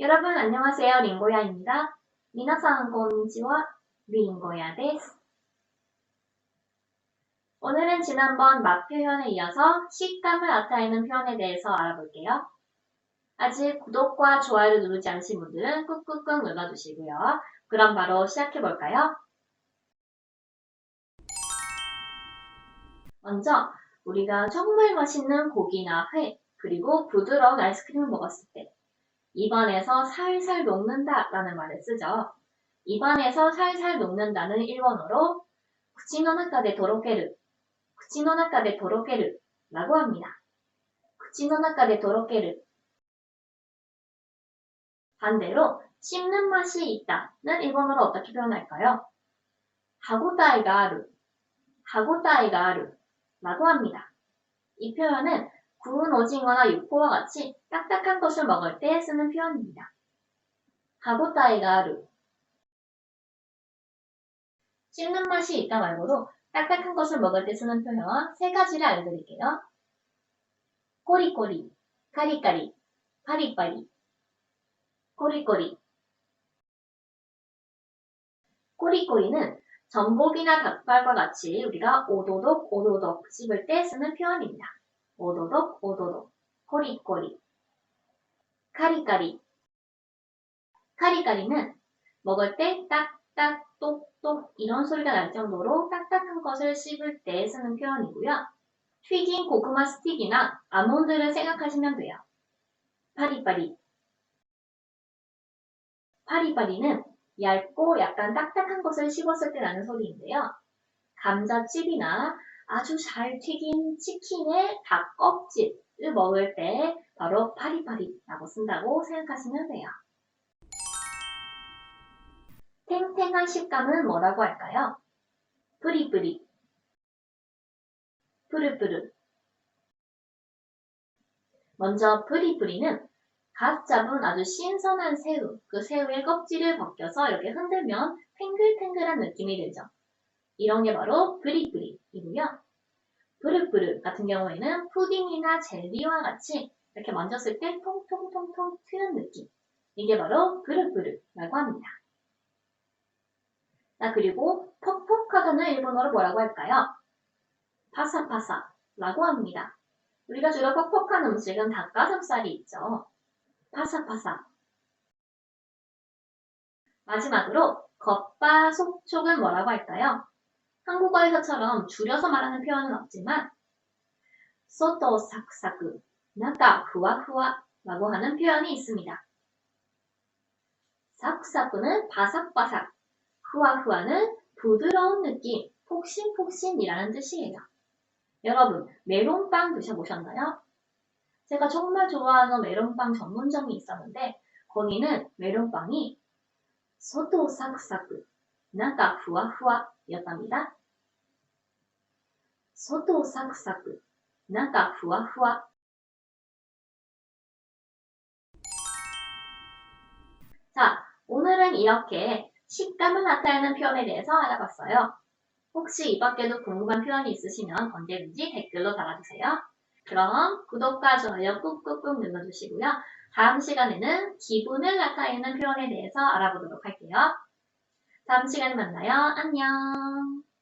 여러분 안녕하세요. 링고야입니다. 미나상. 링고야 데스. 오늘은 지난번 맛 표현에 이어서 식감을 나타내는 표현에 대해서 알아볼게요. 아직 구독과 좋아요를 누르지 않으신 분들은 꾹꾹꾹 눌러주시고요. 그럼 바로 시작해볼까요? 먼저 우리가 정말 맛있는 고기나 회, 그리고 부드러운 아이스크림을 먹었을 때 입안에서 살살 녹는다 라는 말을 쓰죠. 입안에서 살살 녹는다는 일본어로 쿠치노나카데 도로케르, 쿠치노나카데 도로케르 라고 합니다. 쿠치노나카데 도로케르 반대로 씹는 맛이 있다는 일본어로 어떻게 표현할까요? 하고다이가 아루, 하고다이가 아루 라고 합니다. 이 표현은 구운 오징어나 육포와 같이 딱딱한 것을 먹을 때 쓰는 표현입니다. 하고타이가 아루 씹는 맛이 있다 말고도 딱딱한 것을 먹을 때 쓰는 표현 세 가지를 알려드릴게요. 꼬리꼬리, 카리카리, 파리파리 꼬리꼬리 꼬리꼬리는 전복이나 닭발과 같이 우리가 오도독 오도독 씹을 때 쓰는 표현입니다. 오도독 오도독 꼬리꼬리 카리카리 카리카리는 먹을 때 딱딱 똑똑 이런 소리가 날 정도로 딱딱한 것을 씹을 때 쓰는 표현이고요. 튀긴 고구마 스틱이나 아몬드를 생각하시면 돼요. 파리파리 파리파리는 얇고 약간 딱딱한 것을 씹었을 때 나는 소리인데요. 감자칩이나 아주 잘 튀긴 치킨의 닭 껍질을 먹을 때 바로 파리파리라고 쓴다고 생각하시면 돼요. 탱탱한 식감은 뭐라고 할까요? 뿌리뿌리, 뿌르뿌르. 먼저 뿌리뿌리는 갓 잡은 아주 신선한 새우, 그 새우의 껍질을 벗겨서 이렇게 흔들면 탱글탱글한 느낌이 들죠. 이런 게 바로. 브르브르 같은 경우에는 푸딩이나 젤리와 같이 이렇게 만졌을 때 통통통통 트는 느낌. 이게 바로 브르브르라고 합니다. 자, 그리고 퍽퍽하다는 일본어로 뭐라고 할까요? 파사파사라고 합니다. 우리가 주로 퍽퍽한 음식은 닭가슴살이 있죠. 파사파사. 마지막으로 겉바 속촉은 뭐라고 할까요? 한국어에서처럼 줄여서 말하는 표현은 없지만 사크사크, 나가 후와후와 라고 하는 표현이 있습니다. 사크사크는 바삭바삭, 후와후와는 부드러운 느낌, 폭신폭신이라는 뜻이에요. 여러분, 메론빵 드셔보셨나요? 제가 정말 좋아하는 메론빵 전문점이 있었는데 거기는 메론빵이 소토 사크사크, 나가 후와후와 였답니다. 소토 사크 사크, 나가 후와후와 자, 오늘은 이렇게 식감을 나타내는 표현에 대해서 알아봤어요. 혹시 이 밖에도 궁금한 표현이 있으시면 언제든지 댓글로 달아주세요. 그럼 구독과 좋아요 꾹꾹꾹 눌러주시고요. 다음 시간에는 기분을 나타내는 표현에 대해서 알아보도록 할게요. 다음 시간에 만나요. 안녕.